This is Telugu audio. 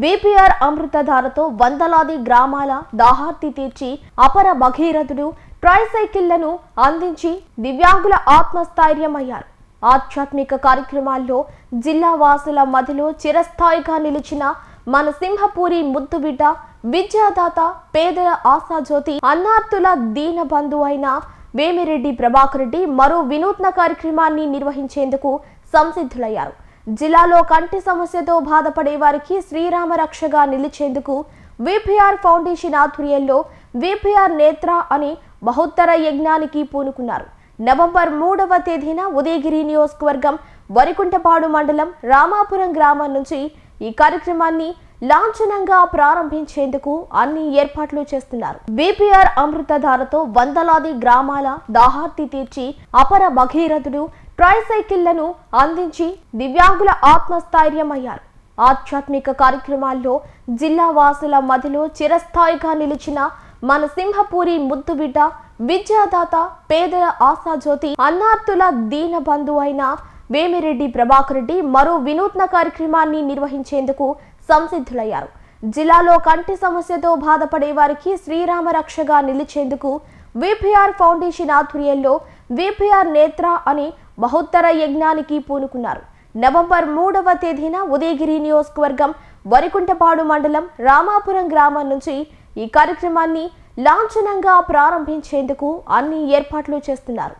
బీపీఆర్ అమృతధారతో వందలాది గ్రామాల దాహార్తి తీర్చి అపర భగీరథుడు ట్రైసైకిళ్ళను అందించి దివ్యాంగుల ఆత్మస్థైర్యమయ్యారు. ఆధ్యాత్మిక కార్యక్రమాల్లో జిల్లా వాసుల మదిలో చిరస్థాయిగా నిలిచిన మన సింహపూరి ముద్దుబిడ్డ విద్యాదాత పేదల ఆశాజ్యోతి అన్నార్తుల దీనబంధు అయిన వేమిరెడ్డి ప్రభాకర్ రెడ్డి మరో వినూత్న కార్యక్రమాన్ని నిర్వహించేందుకు సంసిద్ధులయ్యారు. జిల్లాలో కంటి సమస్యతో బాధపడే వారికి శ్రీరామ రక్షగా నిలిచేందుకు విపిఆర్ ఫౌండేషన్ ఆధ్వర్యంలో విపిఆర్ నేత్ర అని బహుత్తర యజ్ఞానికి పూనుకున్నారు. నవంబర్ మూడవ తేదీన ఉదయగిరి నియోజకవర్గం వరికుంటపాడు మండలం రామాపురం గ్రామం నుంచి ఈ కార్యక్రమాన్ని లాంఛనంగా ప్రారంభించేందుకు అన్ని ఏర్పాట్లు చేస్తున్నారు. బీపీఆర్ అమృతధారతో వందలాది గ్రామాల దాహార్తి తీర్చి అపర భగీరథుడు ట్రైసైకిళ్ళను అందించి దివ్యాంగుల ఆత్మస్థైర్యమయ్యారు. ఆధ్యాత్మిక కార్యక్రమాల్లో జిల్లా వాసుల మదిలో చిరస్థాయిగా నిలిచిన మన సింహపూరి ముద్దుబిడ్డ విద్యాదాత పేదల ఆశాజ్యోతి అన్నార్థుల దీనబంధు అయిన వేమిరెడ్డి ప్రభాకర్ రెడ్డి మరో వినూత్న కార్యక్రమాన్ని నిర్వహించేందుకు సంసిద్ధులయ్యారు. జిల్లాలో కంటి సమస్యతో బాధపడే వారికి శ్రీరామ రక్షగా నిలిచేందుకు విపిఆర్ ఫౌండేషన్ ఆధ్వర్యంలో విపిఆర్ నేత్ర అని బహుత్తర యజ్ఞానికి పూనుకున్నారు. నవంబర్ మూడవ తేదీన ఉదయగిరి నియోజకవర్గం వరికుంటపాడు మండలం రామాపురం గ్రామం నుంచి ఈ కార్యక్రమాన్ని లాంఛనంగా ప్రారంభించేందుకు అన్ని ఏర్పాట్లు చేస్తున్నారు.